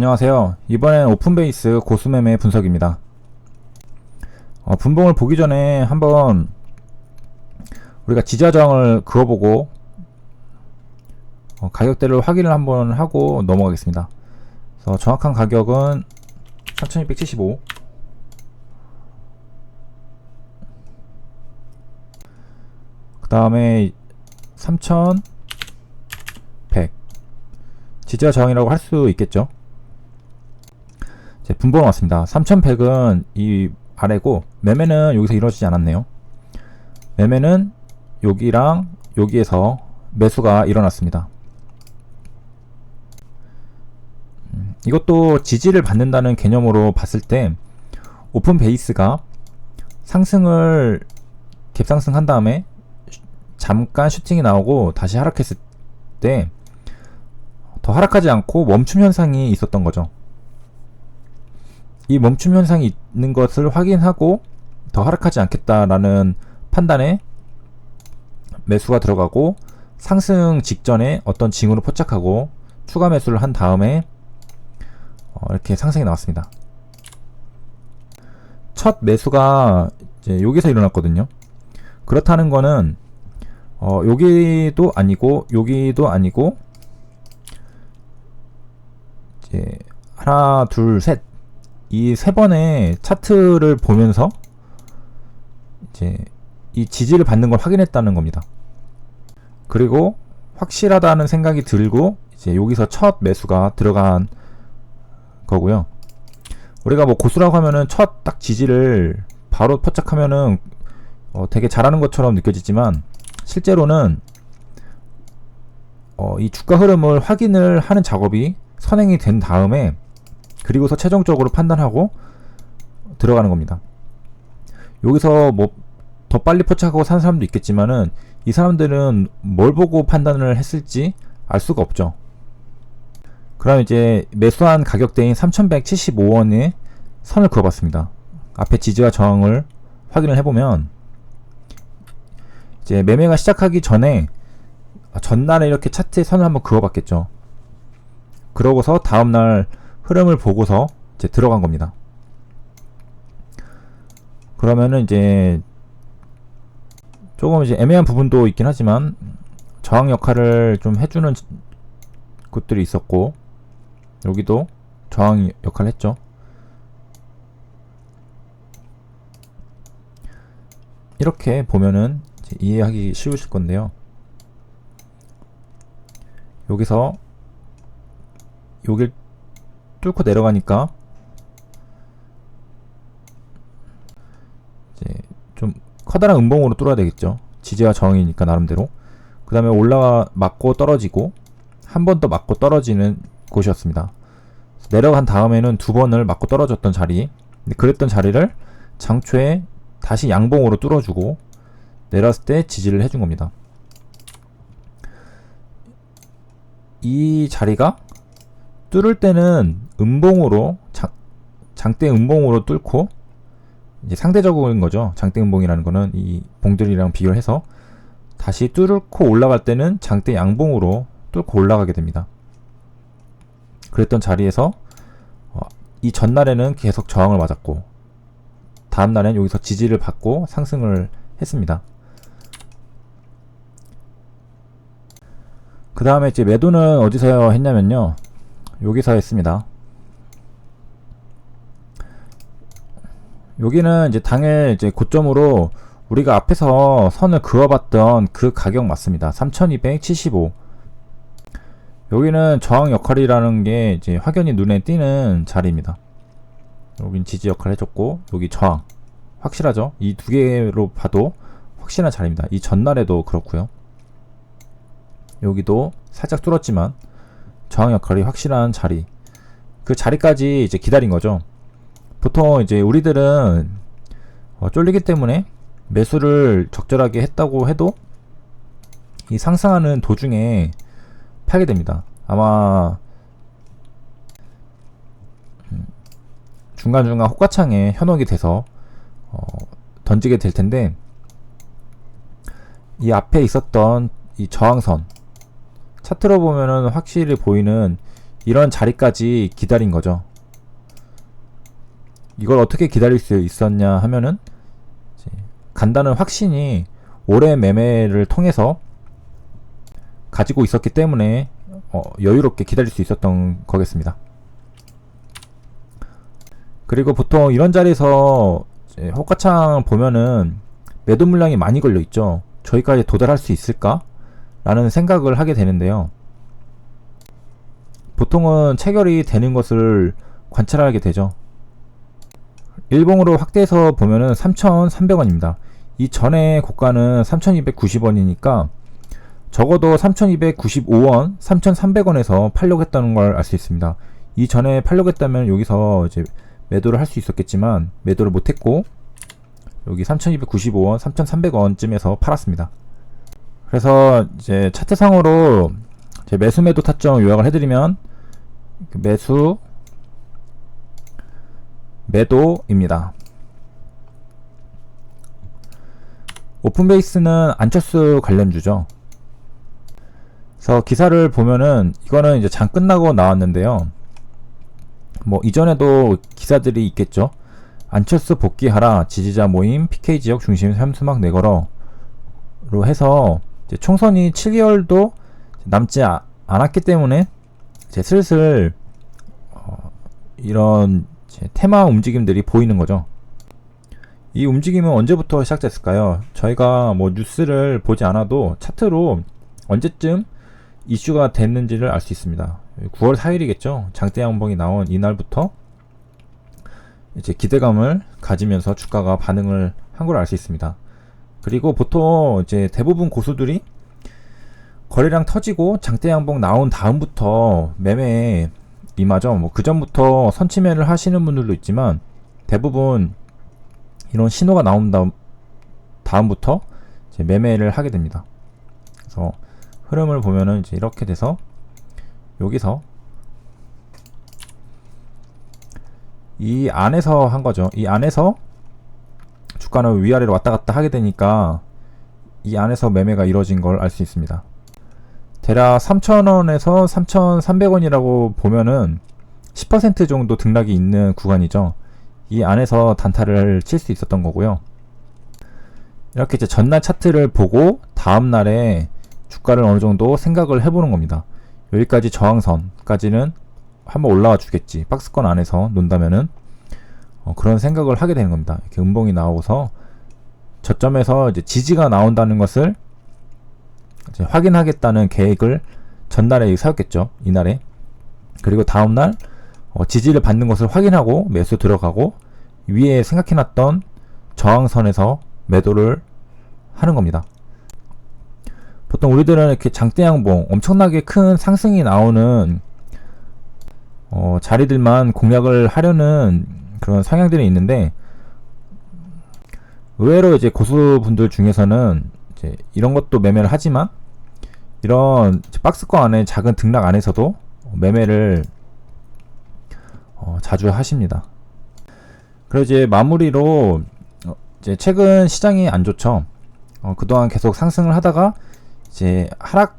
안녕하세요. 이번엔 오픈베이스 고수매매 분석입니다. 어, 분봉을 보기 전에 한번 우리가 지자정을 그어보고 어, 가격대를 확인을 한번 하고 넘어가겠습니다. 그래서 정확한 가격은 3275. 그 다음에 3100. 지자 저항이라고 할 수 있겠죠. 이제 분봉 왔습니다. 3100은 이 아래고 매매는 여기서 이루어지지 않았네요. 매매는 여기랑 여기에서 매수가 일어났습니다. 음, 이것도 지지를 받는다는 개념으로 봤을 때 오픈 베이스가 상승을 갭상승 한 다음에 슈- 잠깐 슈팅이 나오고 다시 하락했을 때 더 하락하지 않고 멈춤 현상이 있었던 거죠. 이 멈춤 현상이 있는 것을 확인하고 더 하락하지 않겠다라는 판단에 매수가 들어가고 상승 직전에 어떤 징후를 포착하고 추가 매수를 한 다음에 어, 이렇게 상승이 나왔습니다. 첫 매수가 이제 여기서 일어났거든요. 그렇다는 거는 어, 여기도 아니고 여기도 아니고 이제 하나 둘 셋 이 세 번의 차트를 보면서 이제 이 지지를 받는 걸 확인했다는 겁니다. 그리고 확실하다는 생각이 들고 이제 여기서 첫 매수가 들어간 거고요. 우리가 뭐 고수라고 하면은 첫 딱 지지를 바로 포착하면은 어 되게 잘하는 것처럼 느껴지지만 실제로는 어 이 주가 흐름을 확인을 하는 작업이 선행이 된 다음에 그리고서 최종적으로 판단하고 들어가는 겁니다. 여기서 뭐 더 빨리 포착하고 산 사람도 있겠지만은 이 사람들은 뭘 보고 판단을 했을지 알 수가 없죠. 그럼 이제 매수한 가격대인 3175원에 선을 그어봤습니다. 앞에 지지와 저항을 확인을 해보면 이제 매매가 시작하기 전에 전날에 이렇게 차트에 선을 한번 그어봤겠죠. 그러고서 다음날 흐름을 보고서 이제 들어간 겁니다. 그러면은 이제 조금 이제 애매한 부분도 있긴 하지만 저항 역할을 좀 해주는 곳들이 있었고 여기도 저항 역할을 했죠. 이렇게 보면은 이해하기 쉬우실 건데요. 여기서 여길 뚫고 내려가니까 이제 좀 커다란 음봉으로 뚫어야 되겠죠. 지지와 저항이니까 나름대로. 그 다음에 올라와 맞고 떨어지고 한 번 더 맞고 떨어지는 곳이었습니다. 내려간 다음에는 두 번을 맞고 떨어졌던 자리. 그랬던 자리를 장초에 다시 양봉으로 뚫어주고 내렸을 때 지지를 해준 겁니다. 이 자리가 뚫을 때는 음봉으로 장, 장대 음봉으로 뚫고 이제 상대적인 거죠. 장대 음봉이라는 거는 이 봉들이랑 비교를 해서 다시 뚫고 올라갈 때는 장대 양봉으로 뚫고 올라가게 됩니다. 그랬던 자리에서 어, 이 전날에는 계속 저항을 맞았고 다음 날엔 여기서 지지를 받고 상승을 했습니다. 그 다음에 이제 매도는 어디서 했냐면요. 여기서 했습니다. 여기는 이제 당일 이제 고점으로 우리가 앞에서 선을 그어봤던 그 가격 맞습니다. 3275. 여기는 저항 역할이라는 게 이제 확연히 눈에 띄는 자리입니다. 여긴 지지 역할을 해줬고, 여기 저항. 확실하죠? 이 두 개로 봐도 확실한 자리입니다. 이 전날에도 그렇고요. 여기도 살짝 뚫었지만, 저항 역할이 확실한 자리. 그 자리까지 이제 기다린 거죠. 보통 이제 우리들은 어, 쫄리기 때문에 매수를 적절하게 했다고 해도 이 상승하는 도중에 팔게 됩니다. 아마 음, 중간중간 호가창에 현혹이 돼서 어, 던지게 될 텐데 이 앞에 있었던 이 저항선 차트로 보면은 확실히 보이는 이런 자리까지 기다린 거죠. 이걸 어떻게 기다릴 수 있었냐 하면은 간다는 확신이 오래 매매를 통해서 가지고 있었기 때문에 어, 여유롭게 기다릴 수 있었던 거겠습니다. 그리고 보통 이런 자리에서 호가창 보면은 매도 물량이 많이 걸려 있죠. 저기까지 도달할 수 있을까? 라는 생각을 하게 되는데요. 보통은 체결이 되는 것을 관찰하게 되죠. 일봉으로 확대해서 보면은 3,300원입니다. 이 전에 고가는 3,290원이니까 적어도 3,295원, 3,300원에서 팔려고 했다는 걸 알 수 있습니다. 이 전에 팔려고 했다면 여기서 이제 매도를 할 수 있었겠지만 매도를 못했고 여기 3,295원, 3,300원쯤에서 팔았습니다. 그래서 이제 차트상으로 제 매수 매도 타점 요약을 해드리면 그 매수 매도입니다. 오픈베이스는 안철수 관련주죠. 그래서 기사를 보면은 이거는 이제 장 끝나고 나왔는데요. 뭐 이전에도 기사들이 있겠죠. 안철수 복귀하라 지지자 모임 PK 지역 중심 현수막 내걸어로 해서 총선이 7개월도 남지 아- 않았기 때문에 이제 슬슬 어, 이런 테마 움직임들이 보이는 거죠. 이 움직임은 언제부터 시작됐을까요? 저희가 뭐 뉴스를 보지 않아도 차트로 언제쯤 이슈가 됐는지를 알 수 있습니다. 9월 4일이겠죠. 장대 양봉이 나온 이날부터 이제 기대감을 가지면서 주가가 반응을 한 걸 알 수 있습니다. 그리고 보통 이제 대부분 고수들이 거래량 터지고 장대 양봉 나온 다음부터 매매에 임하죠. 뭐 그 전부터 선취매를 하시는 분들도 있지만 대부분 이런 신호가 나온 다음 다음부터 매매를 하게 됩니다. 그래서 흐름을 보면은 이제 이렇게 돼서 여기서 이 안에서 한 거죠. 이 안에서 주가는 위아래로 왔다 갔다 하게 되니까 이 안에서 매매가 이루어진 걸 알 수 있습니다. 대략 3,000원에서 3,300원이라고 보면은 10% 정도 등락이 있는 구간이죠. 이 안에서 단타를 칠 수 있었던 거고요. 이렇게 이제 전날 차트를 보고 다음 날에 주가를 어느 정도 생각을 해보는 겁니다. 여기까지 저항선까지는 한번 올라와 주겠지. 박스권 안에서 논다면은 어, 그런 생각을 하게 되는 겁니다. 이렇게 음봉이 나오고서 저점에서 이제 지지가 나온다는 것을 확인하겠다는 계획을 전날에 세웠겠죠. 이날에. 그리고 다음날 어, 지지를 받는 것을 확인하고 매수 들어가고 위에 생각해놨던 저항선에서 매도를 하는 겁니다. 보통 우리들은 이렇게 장대양봉 엄청나게 큰 상승이 나오는 어, 자리들만 공략을 하려는 그런 성향들이 있는데 의외로 이제 고수분들 중에서는 이제 이런 것도 매매를 하지만 이런 박스권 안에 작은 등락 안에서도 매매를 어, 자주 하십니다. 그리고 이제 마무리로 어, 이제 최근 시장이 안 좋죠. 어, 그동안 계속 상승을 하다가 이제 하락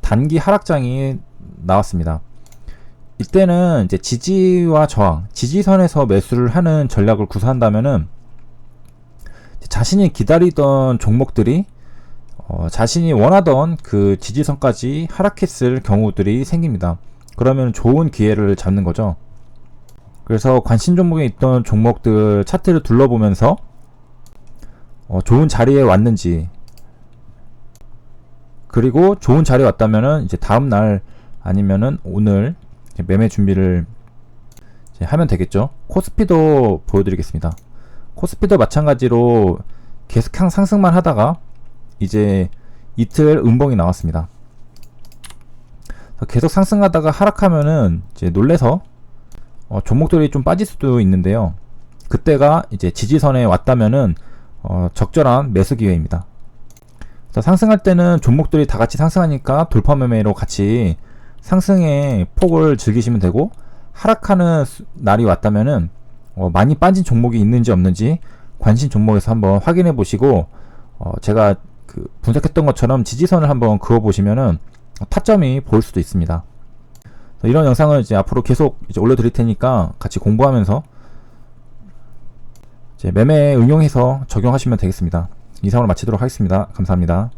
단기 하락장이 나왔습니다. 이때는 이제 지지와 저항, 지지선에서 매수를 하는 전략을 구사한다면은 자신이 기다리던 종목들이 어, 자신이 원하던 그 지지선까지 하락했을 경우들이 생깁니다. 그러면 좋은 기회를 잡는 거죠. 그래서 관심 종목에 있던 종목들 차트를 둘러보면서 어, 좋은 자리에 왔는지 그리고 좋은 자리에 왔다면은 이제 다음 날 아니면은 오늘 매매 준비를 하면 되겠죠. 코스피도 보여드리겠습니다. 코스피도 마찬가지로 계속 상승만 하다가 이제 이틀 음봉이 나왔습니다. 계속 상승하다가 하락하면은 이제 놀래서 어, 종목들이 좀 빠질 수도 있는데요. 그때가 이제 지지선에 왔다면은 어, 적절한 매수 기회입니다. 상승할 때는 종목들이 다 같이 상승하니까 돌파 매매로 같이 상승의 폭을 즐기시면 되고 하락하는 날이 왔다면은 어, 많이 빠진 종목이 있는지 없는지 관심 종목에서 한번 확인해 보시고 어, 제가 그 분석했던 것처럼 지지선을 한번 그어 보시면은 타점이 보일 수도 있습니다. 이런 영상을 이제 앞으로 계속 이제 올려드릴 테니까 같이 공부하면서 매매에 응용해서 적용하시면 되겠습니다. 이상으로 마치도록 하겠습니다. 감사합니다.